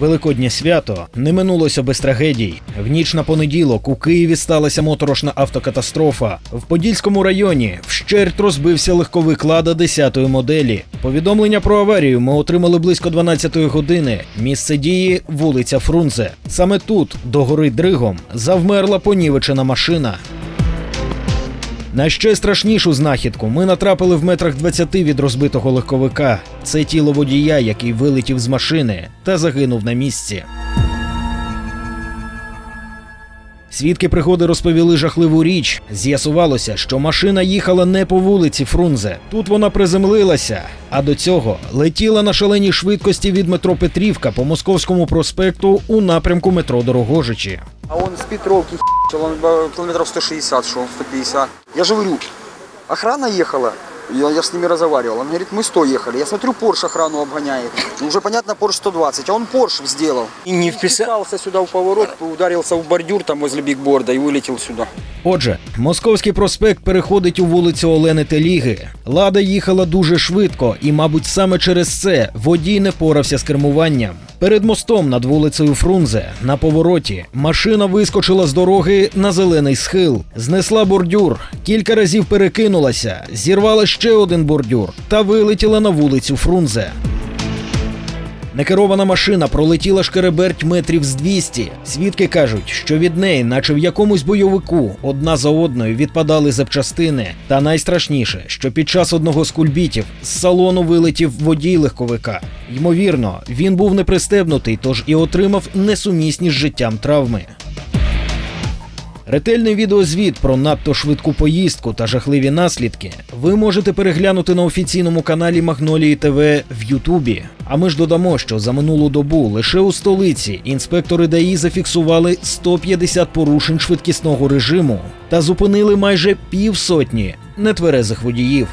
Великоднє свято не минулося без трагедій. В ніч на понеділок у Києві сталася моторошна автокатастрофа. В Подільському районі вщерть розбився легковик лада 10-ї моделі. Повідомлення про аварію ми отримали близько 12-ї години. Місце дії вулиця Фрунзе. Саме тут, до гори Дригом, завмерла понівечена машина. На ще страшнішу знахідку ми натрапили в метрах 20 від розбитого легковика. Це тіло водія, який вилетів з машини та загинув на місці. Свідки пригоди розповіли жахливу річ. З'ясувалося, що машина їхала не по вулиці Фрунзе. Тут вона приземлилася, а до цього летіла на шаленій швидкості від метро Петрівка по Московському проспекту у напрямку метро Дорогожичі. А он с Петровки он э, 160 шел, 150. Я же говорю, охрана ехала, я, я с ними разговаривал. Он говорит, мы 100 ехали. Я смотрю, Порш охрану обгоняет. Ну, уже понятно, Порш 120, а он Порш сделал. И не вписался сюда в поворот, ударился в бордюр там возле бигборда и вылетел сюда. Отже, Московський проспект переходить у вулицю Олени Теліги. Лада їхала дуже швидко, і, мабуть, саме через це водій не порався з кермуванням. Перед мостом над вулицею Фрунзе на повороті машина вискочила з дороги на зелений схил, знесла бордюр, кілька разів перекинулася, зірвала ще один бордюр та вилетіла на вулицю Фрунзе. Некерована машина пролетіла шкереберть метрів з 200. Свідки кажуть, що від неї, наче в якомусь бойовику, одна за одною відпадали запчастини. Та найстрашніше, що під час одного з кульбітів з салону вилетів водій легковика. Ймовірно, він був непристебнутий, тож і отримав несумісні з життям травми. Ретельний відеозвіт про надто швидку поїздку та жахливі наслідки ви можете переглянути на офіційному каналі Магнолії ТВ в Ютубі. А ми ж додамо, що за минулу добу лише у столиці інспектори ДАІ зафіксували 150 порушень швидкісного режиму та зупинили майже півсотні нетверезих водіїв.